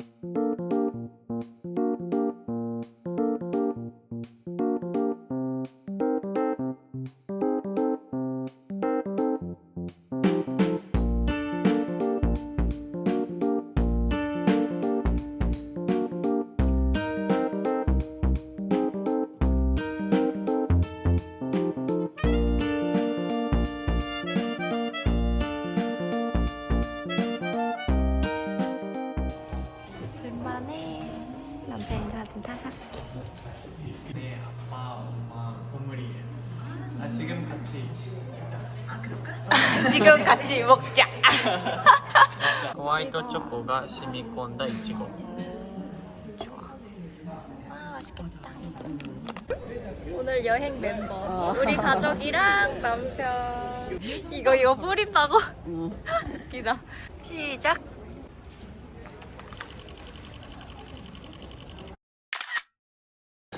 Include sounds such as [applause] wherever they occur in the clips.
오 지금 같이 먹자. [laughs] ホワイトチョコが染み込んだいちご 아 맛있겠다. 오늘 여행 멤버 우리 가족이랑 남편 이거 이거 뿌린다고? 웃기다. [laughs] 시작.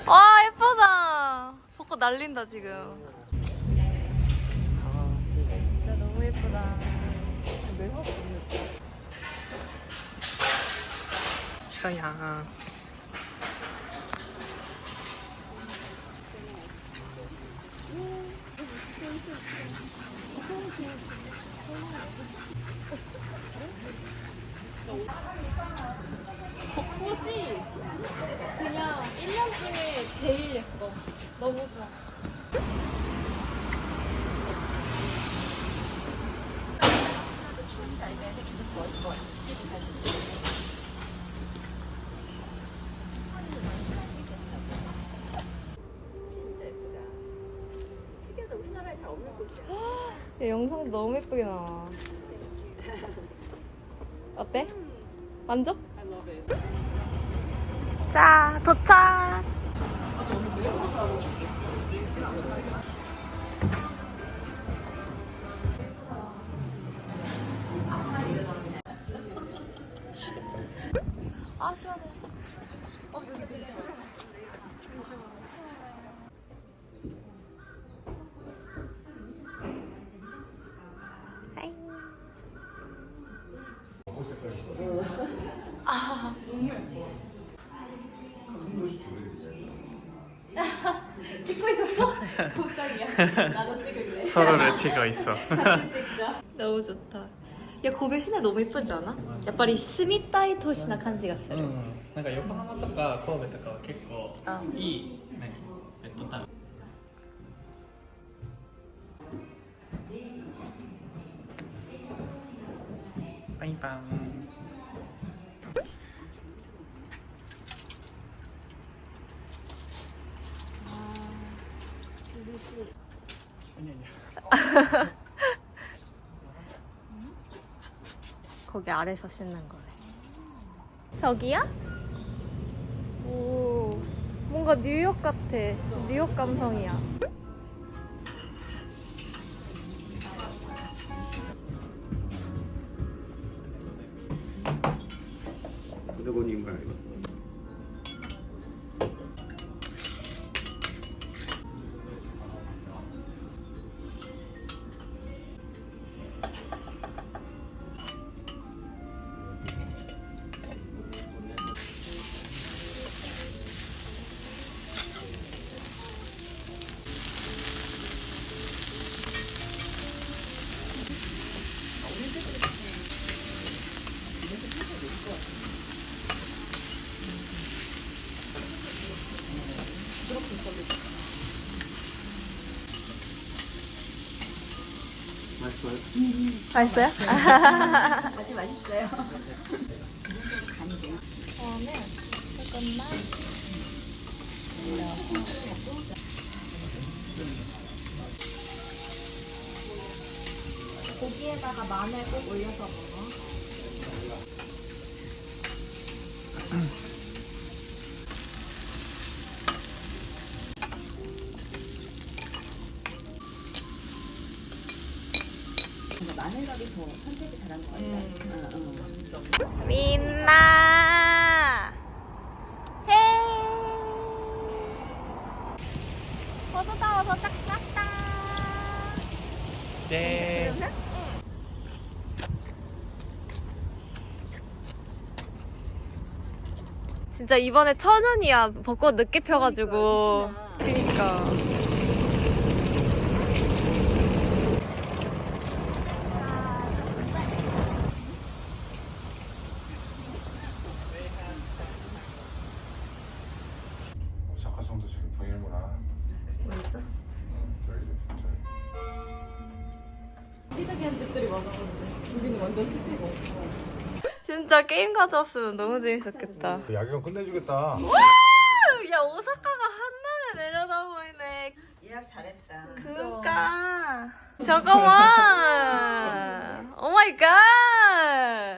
와 예쁘다. 벚꽃 날린다 지금. 너무 예쁘다. 있어야 벚꽃이 그냥 1년 중에 제일 예뻐. 너무 좋아. 특이하다 우리나라에 잘 없는 꽃이 야. 야, 영상도 너무 예쁘게 나와. 어때? 만족? 자, 도착! 아, 시원해. 어, 눈이 되게 시원해. 아. 찍고 있었어? 깜짝이야. 나도 찍을래. 서로를 찍어 있어 같이 찍자. 너무 좋다. いや神戸市内どうもいっぱいだな。やっぱり住みたい都市な感じがする、うん、なんか横浜とか神戸とかは結構いい何？ベッドタウン。パンパン。涼しい。[laughs] 저기 아래서 씻는 거래. 저기야? 오, 뭔가 뉴욕 같아. 뉴욕 감성이야. 누구님과 읽었어? 맛있어요? 아주 맛있어요. 저는 조금만 고기에다가 마늘 꼭 올려서 먹어. 마늘밥이 더 선택이 잘한 것 같아. 어, 어. 민나. 헤이. 버스타워 도착시마시다. 네. 진짜 이번에 천운이야. 벚꽃 늦게 펴가지고. 그러니까. 보이는구나. 어딨어? 저기 저기. 진짜 게임 가져왔으면 너무 재밌었겠다 그 야경 끝내주겠다. 야 오사카가 한눈에 내려다 보이네 예약 잘했다. 그니까 잠깐만 [laughs] 오 마이 갓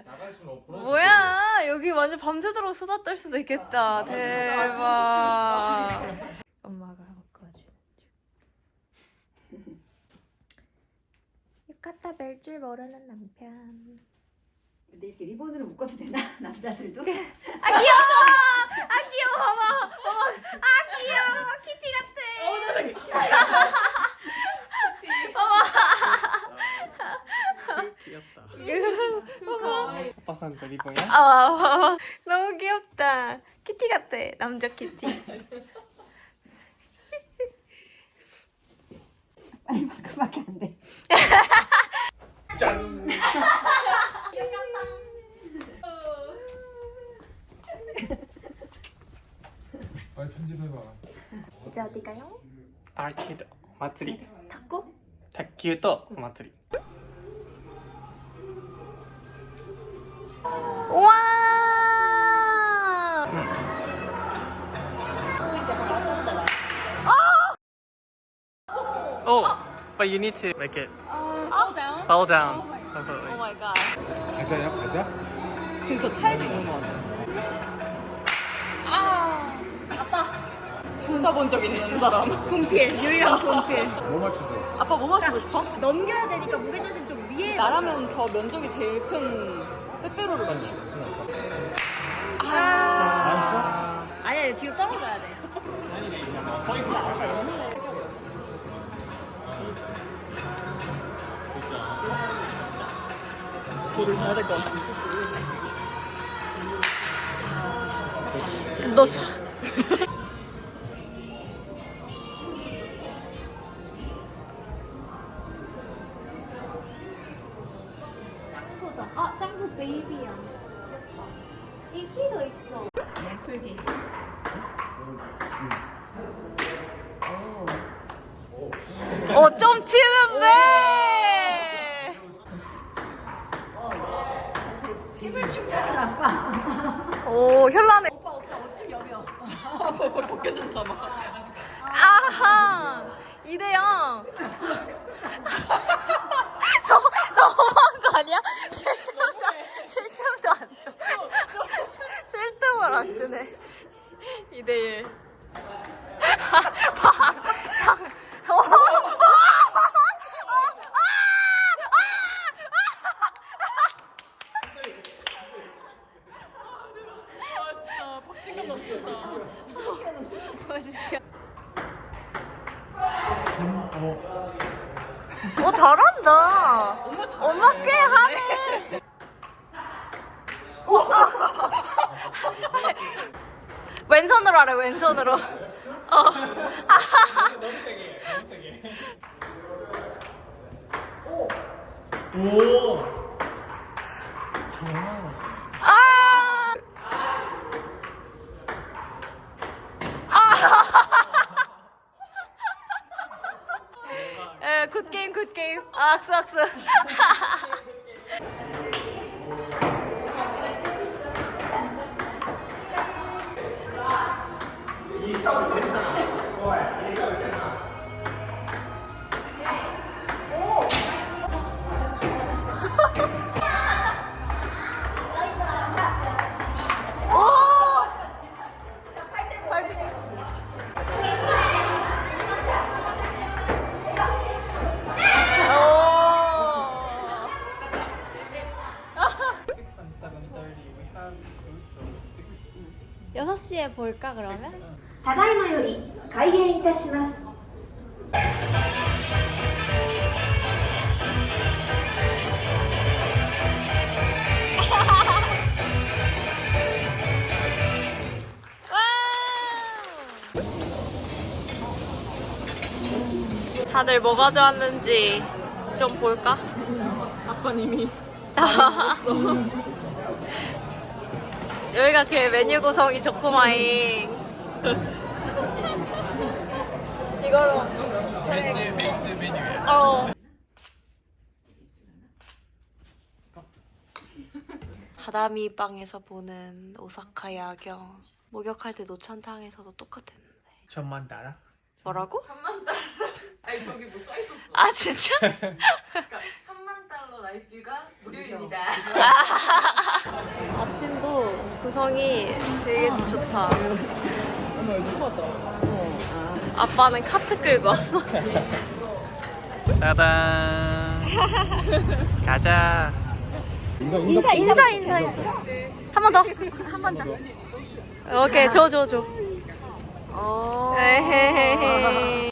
나갈 순 없구나. 뭐야 여기 완전 밤새도록 수다 떨 수도 있겠다 대박 엄마가 바꿔주는 중 갖다 멜 줄 모르는 남편. 근데 이렇게 리본으로 묶어도 되나? [laughs] 남자들도? 아 귀여워! 아 귀여워! 어머 어머! 아 귀여워! 키티 같아! 오늘은 [laughs] 아, 귀엽다. 아빠한테 리본이야? 아 너무 귀엽다. 키티 같아. 남자 키티. 아니 그 밖에 안 돼. [laughs] 빨리 편집해봐. 이제 어디 가요? アーケード祭り 탁구? 卓球とお祭り 우와 Oh, but you need to make it Fall down. Fall down. 오 마이 갓 가자야 가자. 근처 타일도 있는 거 같아. 아, 아빠. 조사 본 적 있는 사람. [laughs] 군필 유일한 군필 뭐 맞추고? 아빠 뭐 맞추고 싶어? 넘겨야 되니까 무게중심 좀 위에 나라면 저 면적이 제일 큰 빼빼로를 맞추고 싶어. 알았어? 아니야 뒤로 떨어져야 돼 돌을 사야 될 것 같아. 너 사... 짱구다. 아, 짱구 베이비야. 인기도 있어. 네, 풀기. 어, 좀 치는데! 힘을 충전을 아빠. 오, 현란해. 오빠, 오빠, 어쩜 여며. 벗겨진다, 막. 아하! 이대영! 너, 너무한 거 아니야? 7점도, 7점도 안 줘. 7점을 안 주네. 2대1. 아, [laughs] 박진감 넘친다. 어, 잘한다. 엄마 꽤 하네. [laughs] 왼손으로 하래, 왼손으로. 어. 아하하. 오. 정말. 아! 에, 굿 게임, 굿 게임. 아, 악수, 악수. 볼까 그러면? ただいまより開演いたします。 다들 뭐 가져왔는지 좀 볼까? 아빠님이 [laughs] 여기가 제일 메뉴 구성이 좋구마잉. 이거로. 매주 매주 메뉴야 어. 다다미 방에서 보는 오사카 야경. 목욕할 때 노천탕에서도 똑같았는데. 천만 달러? 뭐라고? 천만 달러 아니 저기 뭐 써 있었어 아 진짜? 그러니까 천만 나이트가 무료입니다 [laughs] 아침도 구성이 되게 좋다. 아빠는 카트 끌고 왔어. 따단 가자 인사 인사 인사 인사. 한 번 더. 한 번 더. 오케이 줘 줘 줘. 에헤헤헤.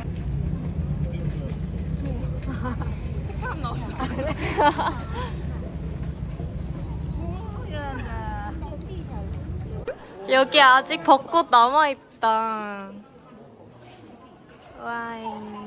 여기 아직 벚꽃 남아있다. 와인.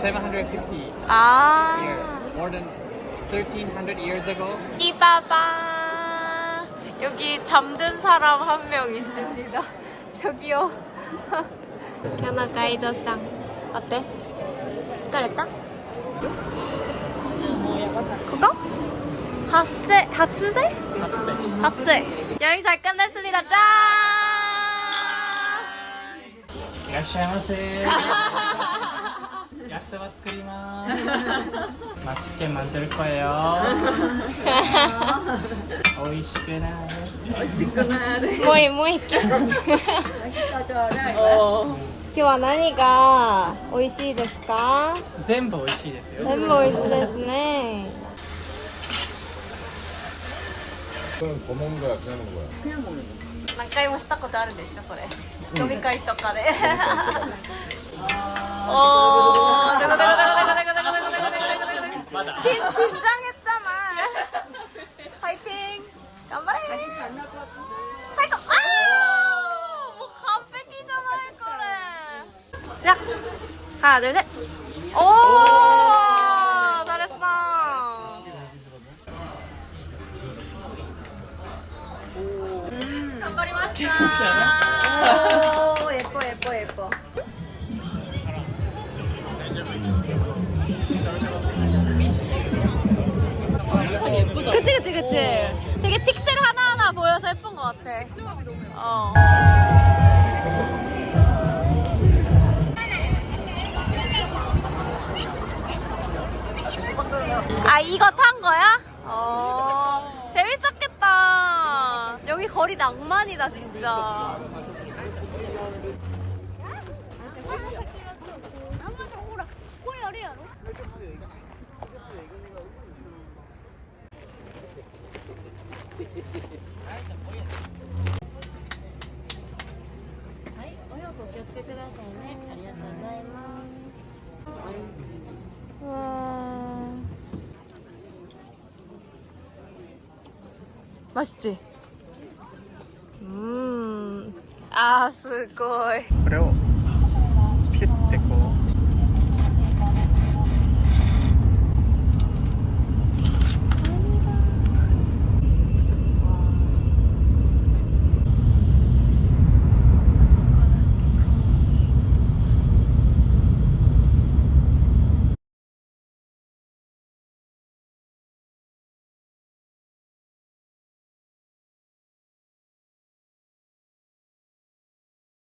Seven hundred fifty 아. years, more than thirteen hundred years ago. 이봐봐. 여기 잠든 사람 한 명 있습니다. [laughs] 저기요. [laughs] 현아 가이더상. 어때? 疲れた? 그거? 학세, 학세? 학세. 여행 잘 끝냈습니다. 짠! いらっしゃいませ。 [laughs] 焼きそば作ります。[laughs] 맛있게만들거예요。[laughs] 美味しくなる。もういいもういい今日は何が美味しいですか全部美味しいですよ。全部美味しいですね 그건 더 먹는 거야 그냥 먹는 거야何回もしたことあるでしょこれ飲み会とかで [laughs] 어. 내가 내가 내가 내가 내가 내가 내가 내가 내가 내가 내가 맞아. 긴- 긴장했잖아. 파이팅. 간발해. 파이팅. 아! 뭐가 뺏기잖아 할 거래. 자, 하나 둘 셋. 오, 잘했어. 음. 간발이 맛있다. 괜찮아? 그치. 되게 픽셀 하나하나 보여서 예쁜 것 같아. 어. 아 이거 탄 거야? 어. 재밌었겠다. 여기 거리 낭만이다 진짜 맛있지? 음, 아, 스고이. 그래요.